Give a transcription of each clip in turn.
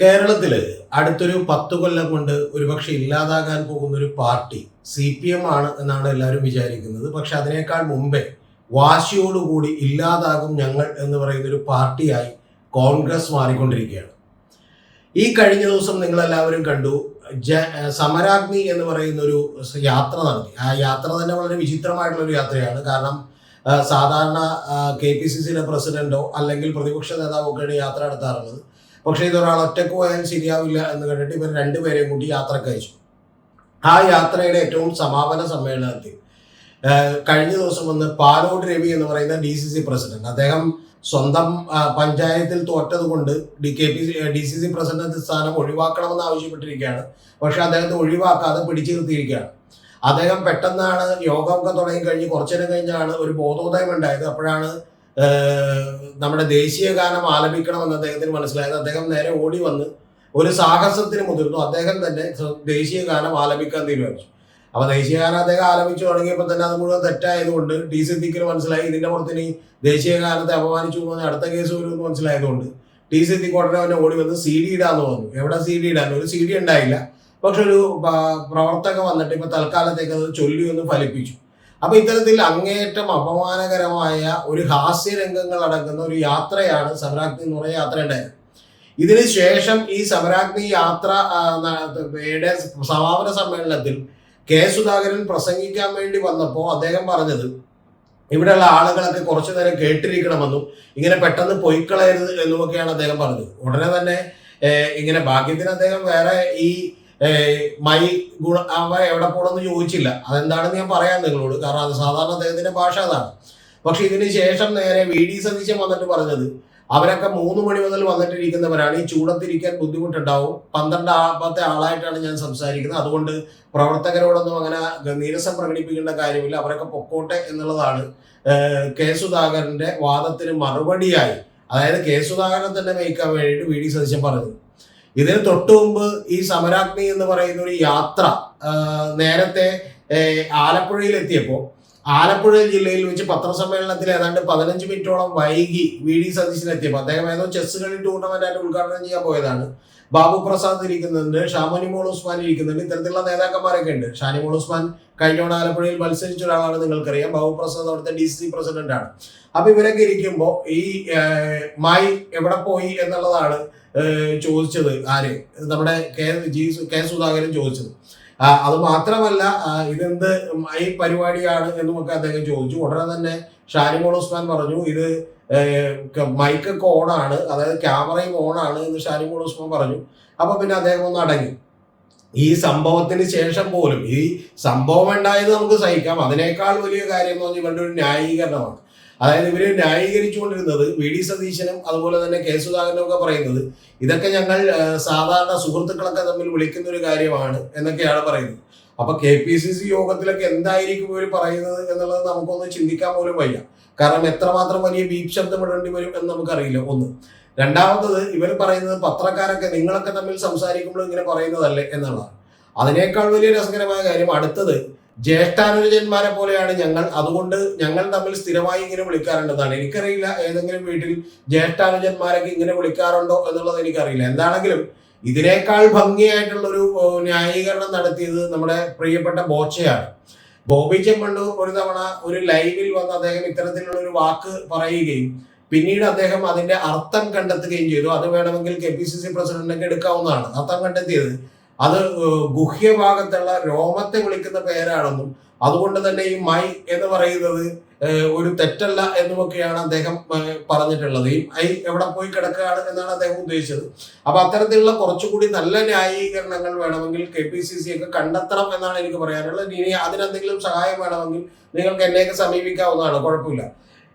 കേരളത്തിൽ അടുത്തൊരു പത്ത് കൊല്ലം കൊണ്ട് ഒരുപക്ഷെ ഇല്ലാതാകാൻ പോകുന്ന ഒരു പാർട്ടി സി പി എം ആണ് എന്നാണ് എല്ലാവരും വിചാരിക്കുന്നത്. പക്ഷെ അതിനേക്കാൾ മുമ്പേ വാശിയോടുകൂടി ഇല്ലാതാകും ഞങ്ങൾ എന്ന് പറയുന്ന ഒരു പാർട്ടിയായി കോൺഗ്രസ് മാറിക്കൊണ്ടിരിക്കുകയാണ്. ഈ കഴിഞ്ഞ ദിവസം നിങ്ങളെല്ലാവരും കണ്ടു. ജ സമരാഗ്നി എന്ന് പറയുന്ന ഒരു യാത്ര നടത്തി. ആ യാത്ര തന്നെ വളരെ വിചിത്രമായിട്ടുള്ള ഒരു യാത്രയാണ്. കാരണം സാധാരണ കെ പി സി സിയിലെ പ്രസിഡന്റോ അല്ലെങ്കിൽ പ്രതിപക്ഷ നേതാവോ ഒക്കെയാണ് യാത്ര നടത്താറുള്ളത്. പക്ഷേ ഇതൊരാൾ ഒറ്റയ്ക്ക് പോയാൽ ശരിയാവില്ല എന്ന് കണ്ടിട്ട് ഇവർ രണ്ടുപേരെയും കൂടി യാത്രയ്ക്ക് അയച്ചു. ആ യാത്രയുടെ ഏറ്റവും സമാപന സമ്മേളനത്തിൽ കഴിഞ്ഞ ദിവസം വന്ന് പാലോട് രവി എന്ന് പറയുന്ന ഡി സി സി പ്രസിഡന്റ് അദ്ദേഹം സ്വന്തം പഞ്ചായത്തിൽ തോറ്റത് കൊണ്ട് D K P D C C president സ്ഥാനം ഒഴിവാക്കണമെന്ന് ആവശ്യപ്പെട്ടിരിക്കുകയാണ്. പക്ഷെ അദ്ദേഹത്തെ ഒഴിവാക്കാതെ പിടിച്ചു നിർത്തിയിരിക്കുകയാണ്. അദ്ദേഹം പെട്ടെന്നാണ് യോഗമൊക്കെ തുടങ്ങി കഴിഞ്ഞ് കുറച്ചു നേരം കഴിഞ്ഞാണ് ഒരു ബോധോദയം ഉണ്ടായത്. അപ്പോഴാണ് നമ്മുടെ ദേശീയ ഗാനം ആലപിക്കണമെന്ന് അദ്ദേഹത്തിന് മനസ്സിലായത്. അദ്ദേഹം നേരെ ഓടി വന്ന് ഒരു സാഹസത്തിന് മുതിർന്നു. അദ്ദേഹം തന്നെ ദേശീയ ഗാനം ആലപിക്കാൻ തീരുമാനിച്ചു. അപ്പൊ ദേശീയ ഗാനം അദ്ദേഹം ആലപിച്ചു തുടങ്ങിയപ്പോൾ തന്നെ അത് മുഴുവൻ തെറ്റായതുകൊണ്ട് ടി സിദ്ദിഖിന് മനസ്സിലായി. ഇതിന്റെ പുറത്തിന് ഇനി ദേശീയ ഗാനത്തെ അപമാനിച്ചു പോകുന്ന അടുത്ത കേസ് വരുമെന്ന് മനസ്സിലായതുകൊണ്ട് ടി സിദ്ദിഖ് ഉടനെ അവനെ ഓടി വന്ന് സി ഡി ഇടാന്ന് പറഞ്ഞു. എവിടെ സി ഡി ഇടാൻ? ഒരു സി ഡി ഉണ്ടായില്ല. പക്ഷെ ഒരു പ്രവർത്തക വന്നിട്ട് ഇപ്പൊ തൽക്കാലത്തേക്ക് അത് ചൊല്ലി ഒന്ന് ഫലിപ്പിച്ചു. അപ്പൊ ഇത്തരത്തിൽ അങ്ങേയറ്റം അപമാനകരമായ ഒരു ഹാസ്യരംഗങ്ങൾ അടങ്ങുന്ന ഒരു യാത്രയാണ് സമരാഗ്നി എന്ന് പറയുന്ന യാത്ര ഉണ്ടായത്. ഇതിന് ശേഷം ഈ സമരാഗ്നി യാത്ര സമാപന സമ്മേളനത്തിൽ കെ സുധാകരൻ പ്രസംഗിക്കാൻ വേണ്ടി വന്നപ്പോൾ അദ്ദേഹം പറഞ്ഞത് ഇവിടെയുള്ള ആളുകളൊക്കെ കുറച്ചു നേരം കേട്ടിരിക്കണമെന്നും ഇങ്ങനെ പെട്ടെന്ന് പൊയ്ക്കളയരുത് എന്നുമൊക്കെയാണ് അദ്ദേഹം പറഞ്ഞത്. ഉടനെ തന്നെ ഇങ്ങനെ ഭാഗ്യത്തിന് അദ്ദേഹം വേറെ ഈ മൈ ഗുണ അവ എവിടെ പോണെന്ന് ചോദിച്ചില്ല. അതെന്താണെന്ന് ഞാൻ പറയാം നിങ്ങളോട്. കാരണം അത് സാധാരണ അദ്ദേഹത്തിന്റെ ഭാഷ അതാണ്. പക്ഷെ ഇതിന് ശേഷം നേരെ വി ഡി സതീശൻ വന്നിട്ട് പറഞ്ഞത് അവരൊക്കെ മൂന്ന് മണി മുതൽ വന്നിട്ടിരിക്കുന്നവരാണ്. ഈ ചൂടത്തിരിക്കാൻ ബുദ്ധിമുട്ടുണ്ടാവും. പന്ത്രണ്ട് ആപ്പത്തെ ആളായിട്ടാണ് ഞാൻ സംസാരിക്കുന്നത്. അതുകൊണ്ട് പ്രവർത്തകരോടൊന്നും അങ്ങനെ നീരസം പ്രകടിപ്പിക്കേണ്ട കാര്യമില്ല. അവരൊക്കെ പൊക്കോട്ടെ എന്നുള്ളതാണ്. കെ സുധാകരന്റെ വാദത്തിന് മറുപടിയായി. അതായത് കെ സുധാകരൻ തന്നെ നയിക്കാൻ വേണ്ടിയിട്ട് വി ഡി സതീശൻ പറഞ്ഞത്. ഇതിന് തൊട്ടു മുമ്പ് ഈ സമരാഗ്നി എന്ന് പറയുന്ന ഒരു യാത്ര നേരത്തെ ആലപ്പുഴയിൽ എത്തിയപ്പോൾ ആലപ്പുഴ ജില്ലയിൽ വെച്ച് പത്രസമ്മേളനത്തിൽ ഏതാണ്ട് പതിനഞ്ച് മിനിറ്റോളം വൈകി വി ഡി സതീശൻ എത്തിയപ്പോൾ അദ്ദേഹം ഏതോ ചെസ് കളി ടൂർണമെന്റ് ആയിട്ട് ഉദ്ഘാടനം ചെയ്യാൻ പോയതാണ്. ബാബു പ്രസാദ് ഇരിക്കുന്നുണ്ട് ഷാമനിമോൾ ഉസ്മാൻ ഇരിക്കുന്നുണ്ട് ഇത്തരത്തിലുള്ള നേതാക്കന്മാരൊക്കെ ഉണ്ട്. ഷാനിമോൾ ഉസ്മാൻ കഴിഞ്ഞോണ ആലപ്പുഴയിൽ മത്സരിച്ച ഒരാളാണ് നിങ്ങൾക്കറിയാം. ബാബു പ്രസാദ് അവിടുത്തെ ഡി സി പ്രസിഡന്റ് ആണ്. അപ്പൊ ഇവരൊക്കെ ഇരിക്കുമ്പോൾ ഈ മായി എവിടെ പോയി എന്നുള്ളതാണ് ചോദിച്ചത് ആര്? നമ്മുടെ കെ ജി കെ സുധാകരൻ ചോദിച്ചത്. അത് മാത്രമല്ല ഇതെന്ത് ഈ പരിപാടിയാണ് എന്നുമൊക്കെ അദ്ദേഹം ചോദിച്ചു. ഉടനെ തന്നെ ഷാനിമോൾ ഉസ്മാൻ പറഞ്ഞു ഇത് മൈക്കൊക്കെ ഓണാണ് അതായത് ക്യാമറയും ഓണാണ് എന്ന് ഷാനിമോൾ ഉസ്മാൻ പറഞ്ഞു. അപ്പൊ പിന്നെ അദ്ദേഹം ഒന്ന് അടങ്ങി. ഈ സംഭവത്തിന് ശേഷം പോലും ഈ സംഭവം ഉണ്ടായത് നമുക്ക് സഹിക്കാം. അതിനേക്കാൾ വലിയ കാര്യം എന്ന് പറഞ്ഞാൽ ഇവരുടെ ഒരു ന്യായീകരണമാണ്. അതായത് ഇവർ ന്യായീകരിച്ചുകൊണ്ടിരുന്നത് വി ഡി സതീശനും അതുപോലെ തന്നെ കെ സുധാകരനും ഒക്കെ പറയുന്നത് ഇതൊക്കെ ഞങ്ങൾ സാധാരണ സുഹൃത്തുക്കളൊക്കെ തമ്മിൽ വിളിക്കുന്ന ഒരു കാര്യമാണ് എന്നൊക്കെയാണ് പറയുന്നത്. അപ്പൊ കെ പി സി സി യോഗത്തിലൊക്കെ എന്തായിരിക്കും ഇവർ പറയുന്നത് എന്നുള്ളത് നമുക്കൊന്ന് ചിന്തിക്കാൻ പോലും വയ്യ. കാരണം എത്രമാത്രം വലിയ ബീപ് ശബ്ദം ഇടേണ്ടി വരും എന്ന് നമുക്കറിയില്ല. ഒന്ന്. രണ്ടാമത്തത് ഇവർ പറയുന്നത് പത്രക്കാരൊക്കെ നിങ്ങളൊക്കെ തമ്മിൽ സംസാരിക്കുമ്പോൾ ഇങ്ങനെ പറയുന്നതല്ലേ എന്നുള്ളതാണ്. അതിനേക്കാൾ വലിയ രസകരമായ കാര്യം അടുത്തത് ജ്യേഷ്ഠാനുജന്മാരെ പോലെയാണ് ഞങ്ങൾ. അതുകൊണ്ട് ഞങ്ങൾ തമ്മിൽ സ്ഥിരമായി ഇങ്ങനെ വിളിക്കാറുണ്ടെന്നാണ് എനിക്കറിയില്ല ഏതെങ്കിലും വീട്ടിൽ ജ്യേഷ്ഠാനുജന്മാരൊക്കെ ഇങ്ങനെ വിളിക്കാറുണ്ടോ എന്നുള്ളത് എനിക്കറിയില്ല. എന്താണെങ്കിലും ഇതിനേക്കാൾ ഭംഗിയായിട്ടുള്ളൊരു ന്യായീകരണം നടത്തിയത് നമ്മുടെ പ്രിയപ്പെട്ട ബോച്ചയാണ്. ബോബി ചെമ്മണ്ണൂർ ഒരു തവണ ഒരു ലൈവിൽ വന്ന് അദ്ദേഹം ഇത്തരത്തിലുള്ള ഒരു വാക്ക് പറയുകയും പിന്നീട് അദ്ദേഹം അതിന്റെ അർത്ഥം കണ്ടെത്തുകയും ചെയ്തു. അത് വേണമെങ്കിൽ കെ പി സി സി പ്രസിഡന്റിനൊക്കെ എടുക്കാവുന്നതാണ്. അർത്ഥം കണ്ടെത്തിയത് അത് ഗുഹ്യഭാഗത്തുള്ള രോമത്തെ വിളിക്കുന്ന പേരാണെന്നും അതുകൊണ്ട് തന്നെ ഈ മൈ എന്ന് പറയുന്നത് ഒരു തെറ്റല്ല എന്നുമൊക്കെയാണ് അദ്ദേഹം പറഞ്ഞിട്ടുള്ളത്. ഈ ഐ എവിടെ പോയി കിടക്കുകയാണ് എന്നാണ് അദ്ദേഹം ഉദ്ദേശിച്ചത്. അപ്പൊ അത്തരത്തിലുള്ള കുറച്ചുകൂടി നല്ല ന്യായീകരണങ്ങൾ വേണമെങ്കിൽ കെ പി സി സി ഒക്കെ കണ്ടെത്തണം എന്നാണ് എനിക്ക് പറയാനുള്ളത്. ഇനി അതിനെന്തെങ്കിലും സഹായം വേണമെങ്കിൽ നിങ്ങൾക്ക് എന്നെയൊക്കെ സമീപിക്കാവുന്നതാണ് കുഴപ്പമില്ല.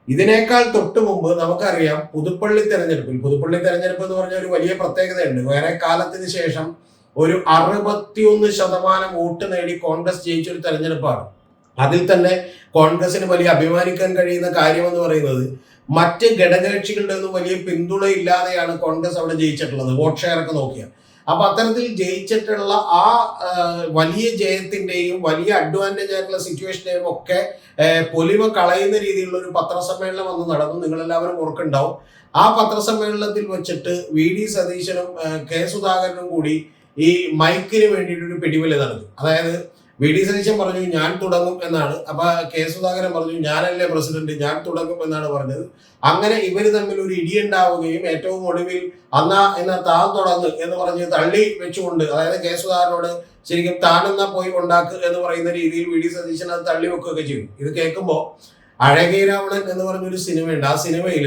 ഇതിനേക്കാൾ തൊട്ട് മുമ്പ് നമുക്കറിയാം പുതുപ്പള്ളി തെരഞ്ഞെടുപ്പിൽ പുതുപ്പള്ളി തെരഞ്ഞെടുപ്പ് എന്ന് പറഞ്ഞ ഒരു വലിയ പ്രത്യേകതയുണ്ട്. വേറെ കാലത്തിന് ശേഷം ഒരു അറുപത്തിയൊന്ന് ശതമാനം വോട്ട് നേടി കോൺഗ്രസ് ജയിച്ചൊരു തെരഞ്ഞെടുപ്പാണ്. അതിൽ തന്നെ കോൺഗ്രസിന് വലിയ അഭിമാനിക്കാൻ കഴിയുന്ന കാര്യം എന്ന് പറയുന്നത് മറ്റ് ഘടകകക്ഷികളുടെ ഒന്നും വലിയ പിന്തുണ ഇല്ലാതെയാണ് കോൺഗ്രസ് അവിടെ ജയിച്ചിട്ടുള്ളത് വോട്ട് ഷെയർ ഒക്കെ നോക്കിയാൽ അപ്പൊ അത്തരത്തിൽ ജയിച്ചിട്ടുള്ള ആ വലിയ ജയത്തിന്റെയും വലിയ അഡ്വാന്റേജ് ആയിട്ടുള്ള സിറ്റുവേഷന്റെയും ഒക്കെ പൊലിവ് കളയുന്ന രീതിയിലുള്ള ഒരു പത്രസമ്മേളനം വന്ന് നടന്നു. നിങ്ങളെല്ലാവരും ഓർക്കുണ്ടാവും ആ പത്രസമ്മേളനത്തിൽ വെച്ചിട്ട് വി. ഡി. സതീശനും കെ. സുധാകരനും കൂടി ഈ മൈക്കിന് വേണ്ടിയിട്ട് ഒരു പിടിവലി നടന്നു. അതായത് വി ഡി സതീശൻ പറഞ്ഞു ഞാൻ തുടങ്ങും എന്നാണ്. അപ്പൊ കെ സുധാകരൻ പറഞ്ഞു ഞാനല്ലേ പ്രസിഡന്റ് ഞാൻ തുടങ്ങും എന്നാണ് പറഞ്ഞത്. അങ്ങനെ ഇവർ തമ്മിൽ ഒരു ഇടിയുണ്ടാവുകയും ഏറ്റവും ഒടുവിൽ അന്നാ എന്ന താൻ തുടങ്ങ് എന്ന് പറഞ്ഞ് തള്ളി വെച്ചുകൊണ്ട് അതായത് കെ സുധാകരനോട് ശരിക്കും താനെന്നാ പോയി ഉണ്ടാക്ക് എന്ന് പറയുന്ന രീതിയിൽ വി ഡി സതീശൻ അത് തള്ളി വെക്കുകയൊക്കെ ചെയ്യും ഇത് കേൾക്കുമ്പോൾ അഴകേ രാവണൻ എന്ന് പറഞ്ഞൊരു സിനിമയുണ്ട്. ആ സിനിമയിൽ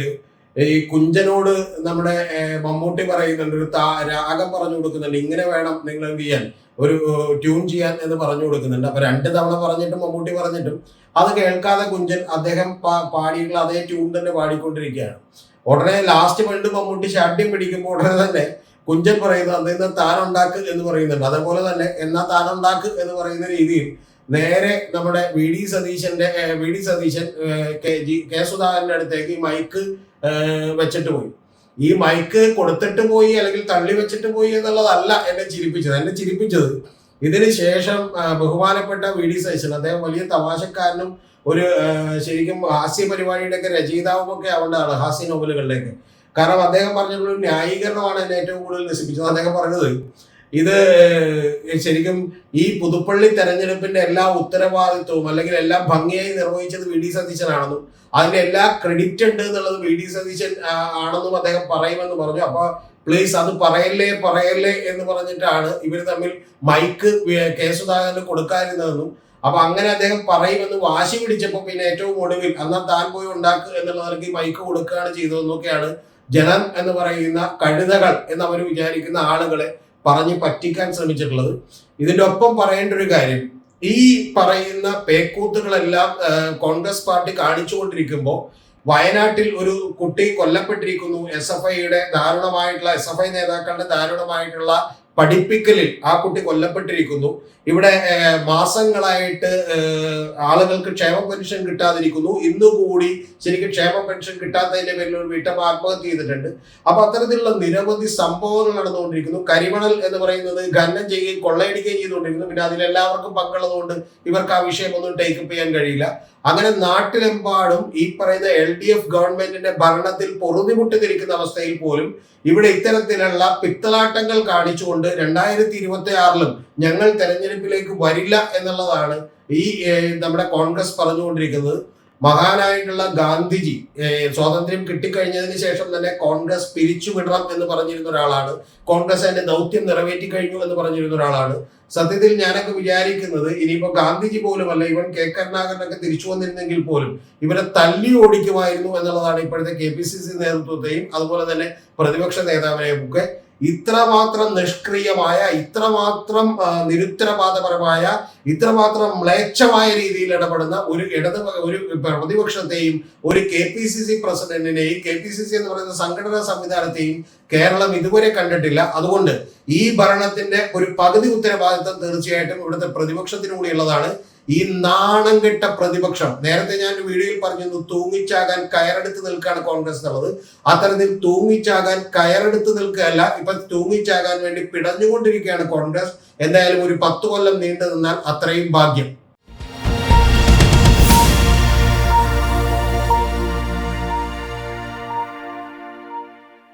ഈ കുഞ്ചനോട് നമ്മുടെ മമ്മൂട്ടി പറയുന്നുണ്ട് ഒരു രാഗം പറഞ്ഞു കൊടുക്കുന്നുണ്ട് ഇങ്ങനെ വേണം നിങ്ങൾ എന്ത് ചെയ്യാൻ ഒരു ട്യൂൺ ചെയ്യാൻ എന്ന് പറഞ്ഞു കൊടുക്കുന്നുണ്ട്. അപ്പൊ രണ്ട് തവണ പറഞ്ഞിട്ടും മമ്മൂട്ടി പറഞ്ഞിട്ടും അത് കേൾക്കാതെ കുഞ്ചൻ അദ്ദേഹം പാടിയിട്ടുള്ള അതേ ട്യൂൺ തന്നെ പാടിക്കൊണ്ടിരിക്കുകയാണ്. ഉടനെ ലാസ്റ്റ് പണ്ട് മമ്മൂട്ടി ഷാഡ്യം പിടിക്കുമ്പോൾ ഉടനെ തന്നെ കുഞ്ചൻ പറയുന്നത് അദ്ദേഹം താൻ ഉണ്ടാക്ക് എന്ന് പറയുന്നുണ്ട്. അതേപോലെ തന്നെ എന്നാ താൻ ഉണ്ടാക്ക് എന്ന് പറയുന്ന രീതിയിൽ നേരെ നമ്മുടെ വി. ഡി. സതീശന്റെ V. D. Satheesan K. G K. സുധാകരന്റെ അടുത്തേക്ക് മൈക്ക് വെച്ചിട്ട് പോയി. ഈ മൈക്ക് കൊടുത്തിട്ട് പോയി അല്ലെങ്കിൽ തള്ളി വെച്ചിട്ട് പോയി എന്നുള്ളതല്ല എന്നെ ചിരിപ്പിച്ചത്. എന്നെ ചിരിപ്പിച്ചത് ഇതിന് ശേഷം ബഹുമാനപ്പെട്ട വി ഡി സൈസൻ അദ്ദേഹം വലിയ തമാശക്കാരനും ഒരു ശരിക്കും ഹാസ്യ പരിപാടിയുടെ ഒക്കെ രചയിതാവും ഒക്കെ ആവേണ്ടതാണ് ഹാസ്യ നോവലുകളിലേക്ക്. കാരണം അദ്ദേഹം പറഞ്ഞിട്ടുള്ള ന്യായീകരണമാണ് എന്നെ ഏറ്റവും കൂടുതൽ രസിപ്പിച്ചത് അദ്ദേഹം പറഞ്ഞത് ഇത് ശരിക്കും ഈ പുതുപ്പള്ളി തെരഞ്ഞെടുപ്പിന്റെ എല്ലാ ഉത്തരവാദിത്വവും അല്ലെങ്കിൽ എല്ലാം ഭംഗിയായി നിർവഹിച്ചത് വി ഡി സതീശനാണെന്നും അതിന്റെ എല്ലാ ക്രെഡിറ്റ് ഉണ്ട് എന്നുള്ളത് വി ഡി സതീശൻ ആണെന്നും അദ്ദേഹം പറയുമെന്ന് പറഞ്ഞു. അപ്പൊ പ്ലീസ് അത് പറയല്ലേ പറയല്ലേ എന്ന് പറഞ്ഞിട്ടാണ് ഇവർ തമ്മിൽ മൈക്ക് കെ സുധാകരന് കൊടുക്കാതിരുന്നതെന്നും അപ്പൊ അങ്ങനെ അദ്ദേഹം പറയുമെന്ന് വാശി പിടിച്ചപ്പോൾ പിന്നെ ഏറ്റവും ഒടുവിൽ എന്നാൽ താൻ പോയി ഉണ്ടാക്കുക എന്നുള്ള നിലയ്ക്ക് ഈ മൈക്ക് കൊടുക്കുകയാണ് ചെയ്തതെന്നൊക്കെയാണ് ജനം എന്ന് പറയുന്ന കഴുതകൾ എന്ന് അവർ വിചാരിക്കുന്ന ആളുകളെ പറഞ്ഞ് പറ്റിക്കാൻ ശ്രമിച്ചിട്ടുള്ളത്. ഇതിന്റെ ഒപ്പം പറയേണ്ട ഒരു കാര്യം ഈ പറയുന്ന പേക്കൂത്തുകളെല്ലാം കോൺഗ്രസ് പാർട്ടി കാണിച്ചുകൊണ്ടിരിക്കുമ്പോൾ വയനാട്ടിൽ ഒരു കുട്ടി കൊല്ലപ്പെട്ടിരിക്കുന്നു. എസ് എഫ് ഐയുടെ ദാരുണമായിട്ടുള്ള എസ് എഫ് ഐ നേതാക്കളുടെ ദാരുണമായിട്ടുള്ള പഠിപ്പിക്കലിൽ ആ കുട്ടി കൊല്ലപ്പെട്ടിരിക്കുന്നു. ഇവിടെ മാസങ്ങളായിട്ട് ആളുകൾക്ക് ക്ഷേമ പെൻഷൻ കിട്ടാതിരിക്കുന്നു. ഇന്നുകൂടി ശരിക്കും ക്ഷേമ പെൻഷൻ കിട്ടാത്തതിന്റെ പേരിൽ ഒരു വീട്ടമ്മ ആത്മഹത്യ ചെയ്തിട്ടുണ്ട്. അപ്പൊ അത്തരത്തിലുള്ള നിരവധി സംഭവങ്ങൾ നടന്നുകൊണ്ടിരിക്കുന്നു. കരിമണൽ എന്ന് പറയുന്നത് ഖനനം ചെയ്യുകയും കൊള്ളയടിക്കുകയും ചെയ്തുകൊണ്ടിരിക്കുന്നു. പിന്നെ അതിലെല്ലാവർക്കും പങ്കുള്ളതുകൊണ്ട് ഇവർക്ക് ആ വിഷയം ഒന്നും ടേക്കപ്പ് ചെയ്യാൻ കഴിയില്ല. അങ്ങനെ നാട്ടിലെമ്പാടും ഈ പറയുന്ന എൽ ഡി എഫ് ഗവൺമെന്റിന്റെ ഭരണത്തിൽ പൊറുതിമുട്ടി നിൽക്കുന്ന അവസ്ഥയിൽ പോലും ഇവിടെ ഇത്തരത്തിലുള്ള പിത്തലാട്ടങ്ങൾ കാണിച്ചുകൊണ്ട് രണ്ടായിരത്തി ഇരുപത്തി ആറിലും ഞങ്ങൾ തെരഞ്ഞെടുപ്പിലേക്ക് വരില്ല എന്നുള്ളതാണ് ഈ നമ്മുടെ കോൺഗ്രസ് പറഞ്ഞുകൊണ്ടിരിക്കുന്നത്. മഹാനായിട്ടുള്ള ഗാന്ധിജി സ്വാതന്ത്ര്യം കിട്ടിക്കഴിഞ്ഞതിന് ശേഷം തന്നെ കോൺഗ്രസ് പിരിച്ചുവിടണം എന്ന് പറഞ്ഞിരുന്ന ഒരാളാണ്. കോൺഗ്രസ് അതിന്റെ ദൗത്യം നിറവേറ്റി കഴിഞ്ഞു എന്ന് പറഞ്ഞിരുന്ന ഒരാളാണ്. സത്യത്തിൽ ഞാനൊക്കെ വിചാരിക്കുന്നത് ഇനിയിപ്പോ ഗാന്ധിജി പോലുമല്ല ഇവൻ കെ. കരുണാകരനൊക്കെ തിരിച്ചു വന്നിരുന്നെങ്കിൽ പോലും ഇവരെ തല്ലി ഓടിക്കുമായിരുന്നു എന്നുള്ളതാണ് ഇപ്പോഴത്തെ കെ. പി. സി. സി നേതൃത്വത്തെയും അതുപോലെ തന്നെ പ്രതിപക്ഷ നേതാവിനെയും ഒക്കെ ഇത്രമാത്രം നിഷ്ക്രിയമായ ഇത്രമാത്രം നിരുത്തരവാദപരമായ ഇത്രമാത്രം മ്ലേച്ഛമായ രീതിയിൽ ഇടപെടുന്ന ഒരു ഇടത് ഒരു പ്രതിപക്ഷത്തെയും ഒരു കെ പി സി സി പ്രസിഡന്റിനെയും കെ പി സി സി എന്ന് പറയുന്ന സംഘടനാ സംവിധാനത്തെയും കേരളം ഇതുവരെ കണ്ടിട്ടില്ല. അതുകൊണ്ട് ഈ ഭരണത്തിന്റെ ഒരു പകുതി ഉത്തരവാദിത്തം തീർച്ചയായിട്ടും ഇവിടുത്തെ പ്രതിപക്ഷത്തിനു കൂടിയുള്ളതാണ് ഈ നാണം കെട്ട പ്രതിപക്ഷം നേരത്തെ ഞാൻ വീഡിയോയിൽ പറഞ്ഞിരുന്നു തൂങ്ങിച്ചാകാൻ കയറെടുത്ത് നിൽക്കുകയാണ് കോൺഗ്രസ് എന്നുള്ളത്. അത്തരത്തിൽ തൂങ്ങിച്ചാകാൻ കയറെടുത്ത് നിൽക്കുകയല്ല ഇപ്പൊ തൂങ്ങിച്ചാകാൻ വേണ്ടി പിടഞ്ഞുകൊണ്ടിരിക്കുകയാണ് കോൺഗ്രസ്. എന്തായാലും ഒരു പത്ത് കൊല്ലം നീണ്ടു നിന്നാൽ അത്രയും ഭാഗ്യം.